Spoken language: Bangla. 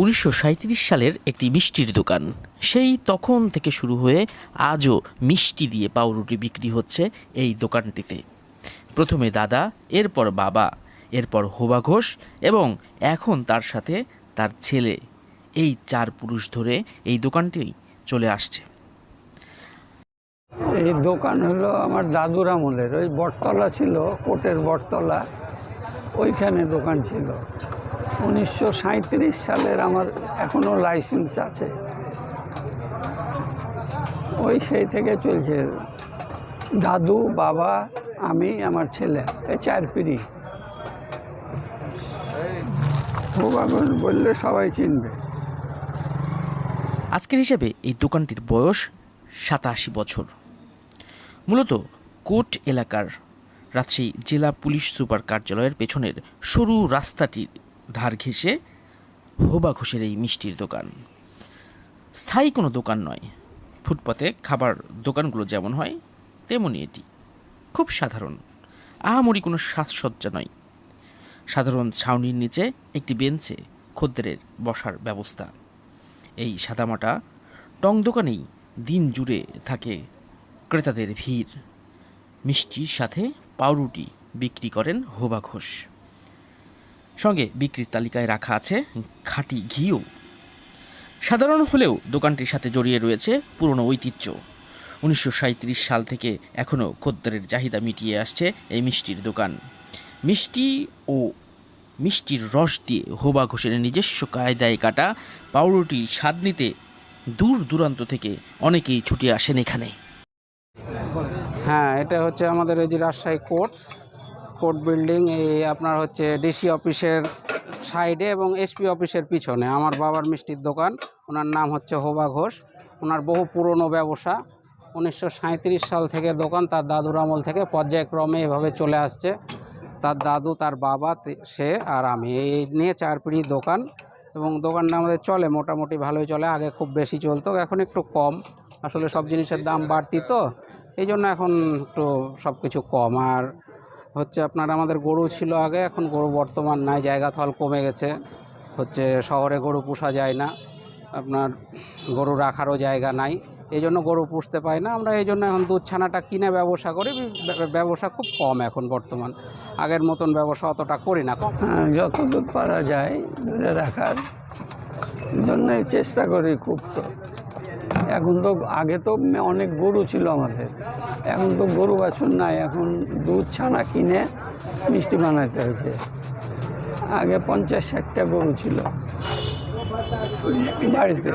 উনিশশো সাঁইত্রিশ সালের একটি মিষ্টির দোকান। সেই তখন থেকে শুরু হয়ে আজও মিষ্টি দিয়ে পাউরুটি বিক্রি হচ্ছে এই দোকানটিতে। প্রথমে দাদা, এরপর বাবা, এরপর হোবা ঘোষ এবং এখন তার সাথে তার ছেলে। এই চার পুরুষ ধরে এই দোকানটি চলে আসছে। এই দোকান হলো আমার দাদুর আমলের। ওই বটতলা ছিল, কোটের বটতলা, ওইখানে দোকান ছিল। উনিশশো সাঁইত্রিশ সালের আমার এখনও লাইসেন্স আছে। ওই সেই থেকে চলছে। দাদু, বাবা, আমি, আমার ছেলে, এই চার পিড়ি। বললে সবাই চিনবে। আজকের হিসেবে এই দোকানটির বয়স সাতাশি বছর। মূলত কোট এলাকার রাজশাহী জেলা পুলিশ সুপার কার্যালয়ের পেছনের সরু রাস্তাটির ধার ঘেঁষে হোবা ঘোষের এই মিষ্টির দোকান। স্থায়ী কোনো দোকান নয়। ফুটপাতে খাবার দোকানগুলো যেমন হয়, তেমনই এটি। খুব সাধারণ। আহামরি কোনো সাজসজ্জা নয়। সাধারণ ছাউনির নিচে একটি বেঞ্চে খদ্দেরের বসার ব্যবস্থা। এই সাদামাটা টং দোকানেই দিন জুড়ে থাকে। ক্রেতাদের ভিড়। মিষ্টির সাথে পাউরুটি বিক্রি করেন হোবা ঘোষ। সঙ্গে বিক্রির তালিকায় রাখা আছে খাঁটি ঘিও। সাধারণ হলেও দোকানটির সাথে জড়িয়ে রয়েছে পুরনো ঐতিহ্য। উনিশশো সাঁইত্রিশ সাল থেকে এখনও খদ্দেরের চাহিদা মিটিয়ে আসছে এই মিষ্টির দোকান। মিষ্টি ও মিষ্টির রস দিয়ে হোবা ঘোষের নিজস্ব কায়দায় কাটা পাউরুটির স্বাদ নিতে দূর দূরান্ত থেকে অনেকেই ছুটে আসেন এখানে। হ্যাঁ এটা হচ্ছে আমাদের এই যে রাজশাহী কোর্ট। কোর্ট বিল্ডিং এই আপনার হচ্ছে ডিসি অফিসের সাইডে এবং এসপি অফিসের পিছনে। আমার বাবার মিষ্টির দোকান, ওনার নাম হচ্ছে হোবা ঘোষ। ওনার বহু পুরনো ব্যবসা। উনিশশো সাঁইত্রিশ সাল থেকে দোকান তার দাদুর আমল থেকে পর্যায়ক্রমে এভাবে চলে আসছে। তার দাদু, তার বাবা সে আর আমি। এই নিয়ে চার পিড়ি দোকান এবং দোকানটা আমাদের চলে, মোটামুটি ভালোই চলে। আগে খুব বেশি চলতো, এখন একটু কম। আসলে সব জিনিসের দাম বাড়তি তো, এই জন্য এখন একটু সব কিছু কম। আর হচ্ছে আপনার আমাদের গরু ছিল আগে, এখন গরু বর্তমান নাই, জায়গা থল কমে গেছে। হচ্ছে শহরে গরু পোষা যায় না, আপনার গরু রাখারও জায়গা নাই। এই জন্য গরু পুষতে পাই না, আমরা এই জন্য এখন দুধ ছানাটা কিনে ব্যবসা করি ব্যবসা খুব কম এখন বর্তমান। আগের মতন ব্যবসা অতটা করি না, কম। হ্যাঁ যতদূর পারা যায় ধরে রাখার জন্যই চেষ্টা করি খুব তো। এখন তো আগে তো অনেক গরু ছিল আমাদের। এখন তো গরু বাছুর নাই, এখন দুধ ছানা কিনে মিষ্টি বানাতে হয়েছে আগে পঞ্চাশ ষাটটা গরু ছিল বাড়িতে।